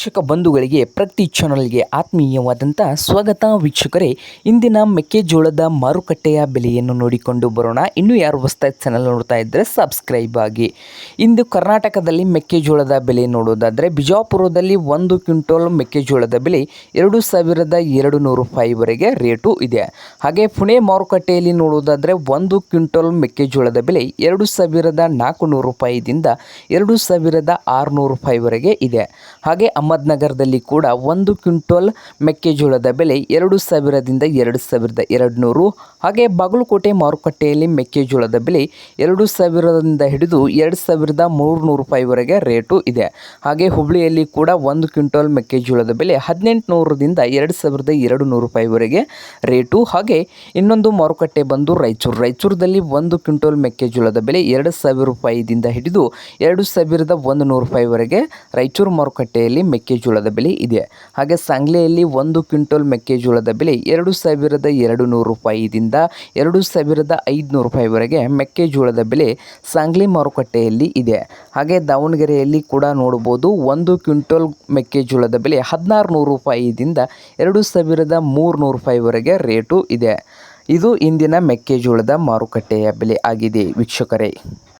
ವೀಕ್ಷಕ ಬಂಧುಗಳಿಗೆ ಪ್ರತಿ ಚಾನಲ್ಗೆ ಆತ್ಮೀಯವಾದಂಥ ಸ್ವಾಗತ ವೀಕ್ಷಕರೇ. ಇಂದಿನ ಮೆಕ್ಕೆಜೋಳದ ಮಾರುಕಟ್ಟೆಯ ಬೆಲೆಯನ್ನು ನೋಡಿಕೊಂಡು ಬರೋಣ. ಇನ್ನು ಯಾರು ಹೊಸ್ತಾ ಚಾನಲ್ ನೋಡ್ತಾ ಇದ್ದರೆ ಸಬ್ಸ್ಕ್ರೈಬ್ ಆಗಿ. ಇಂದು ಕರ್ನಾಟಕದಲ್ಲಿ ಮೆಕ್ಕೆಜೋಳದ ಬೆಲೆ ನೋಡೋದಾದರೆ ಬಿಜಾಪುರದಲ್ಲಿ ಒಂದು ಕ್ವಿಂಟಲ್ ಮೆಕ್ಕೆಜೋಳದ ಬೆಲೆ ಎರಡು ಸಾವಿರದ ಎರಡು ನೂರು ರೂಪಾಯಿವರೆಗೆ ರೇಟು ಇದೆ. ಹಾಗೆ ಪುಣೆ ಮಾರುಕಟ್ಟೆಯಲ್ಲಿ ನೋಡೋದಾದರೆ ಒಂದು ಕ್ವಿಂಟಲ್ ಮೆಕ್ಕೆಜೋಳದ ಬೆಲೆ ಎರಡು ಸಾವಿರದ ನಾಲ್ಕು ನೂರು ರೂಪಾಯಿದಿಂದ ಎರಡು ಸಾವಿರದ ಆರುನೂರು ರೂಪಾಯಿವರೆಗೆ ಇದೆ. ಹಾಗೆ ಅಹಮದ್ನಗರದಲ್ಲಿ ಕೂಡ ಒಂದು ಕ್ವಿಂಟಲ್ ಮೆಕ್ಕೆಜೋಳದ ಬೆಲೆ ಎರಡು ಸಾವಿರದಿಂದ ಎರಡು ಸಾವಿರದ ಎರಡು ನೂರು ಹಾಗೆ ಬಾಗಲಕೋಟೆ ಮಾರುಕಟ್ಟೆಯಲ್ಲಿ ಮೆಕ್ಕೆಜೋಳದ ಬೆಲೆ ಎರಡು ಸಾವಿರದಿಂದ ಹಿಡಿದು ಎರಡು ಸಾವಿರದ ಮೂರುನೂರು ರೂಪಾಯಿವರೆಗೆ ರೇಟು ಇದೆ. ಹಾಗೆ ಹುಬ್ಳಿಯಲ್ಲಿ ಕೂಡ ಒಂದು ಕ್ವಿಂಟಲ್ ಮೆಕ್ಕೆಜೋಳದ ಬೆಲೆ ಹದಿನೆಂಟುನೂರರಿಂದ ಎರಡು ಸಾವಿರದ ಎರಡು ನೂರು ರೂಪಾಯಿವರೆಗೆ ರೇಟು. ಹಾಗೆ ಇನ್ನೊಂದು ಮಾರುಕಟ್ಟೆ ಬಂದು ರಾಯಚೂರು. ರಾಯಚೂರದಲ್ಲಿ ಒಂದು ಕ್ವಿಂಟಲ್ ಮೆಕ್ಕೆಜೋಳದ ಬೆಲೆ ಎರಡು ಸಾವಿರ ರೂಪಾಯಿದಿಂದ ಹಿಡಿದು ಎರಡು ಸಾವಿರದ ಒಂದು ನೂರು ರೂಪಾಯಿವರೆಗೆ ರಾಯಚೂರು ಮಾರುಕಟ್ಟೆಯಲ್ಲಿ ಮೆಕ್ಕೆಜೋಳದ ಬೆಲೆ ಇದೆ. ಹಾಗೆ ಸಾಂಗ್ಲಿಯಲ್ಲಿ ಒಂದು ಕ್ವಿಂಟಲ್ ಮೆಕ್ಕೆಜೋಳದ ಬೆಲೆ ಎರಡು ಸಾವಿರದ ಎರಡು ನೂರು ರೂಪಾಯಿದಿಂದ ಎರಡು ಸಾವಿರದ ಐದುನೂರು ರೂಪಾಯಿವರೆಗೆ ಮೆಕ್ಕೆಜೋಳದ ಬೆಲೆ ಸಾಂಗ್ಲಿ ಮಾರುಕಟ್ಟೆಯಲ್ಲಿ ಇದೆ. ಹಾಗೆ ದಾವಣಗೆರೆಯಲ್ಲಿ ಕೂಡ ನೋಡ್ಬೋದು ಒಂದು ಕ್ವಿಂಟಲ್ ಮೆಕ್ಕೆಜೋಳದ ಬೆಲೆ ಹದಿನಾರು ನೂರು ರೂಪಾಯಿದಿಂದ ಎರಡು ಸಾವಿರದ ಮೂರುನೂರು ರೂಪಾಯಿವರೆಗೆ ರೇಟು ಇದೆ. ಇದು ಇಂದಿನ ಮೆಕ್ಕೆಜೋಳದ ಮಾರುಕಟ್ಟೆಯ ಬೆಲೆ ಆಗಿದೆ, ವೀಕ್ಷಕರೇ.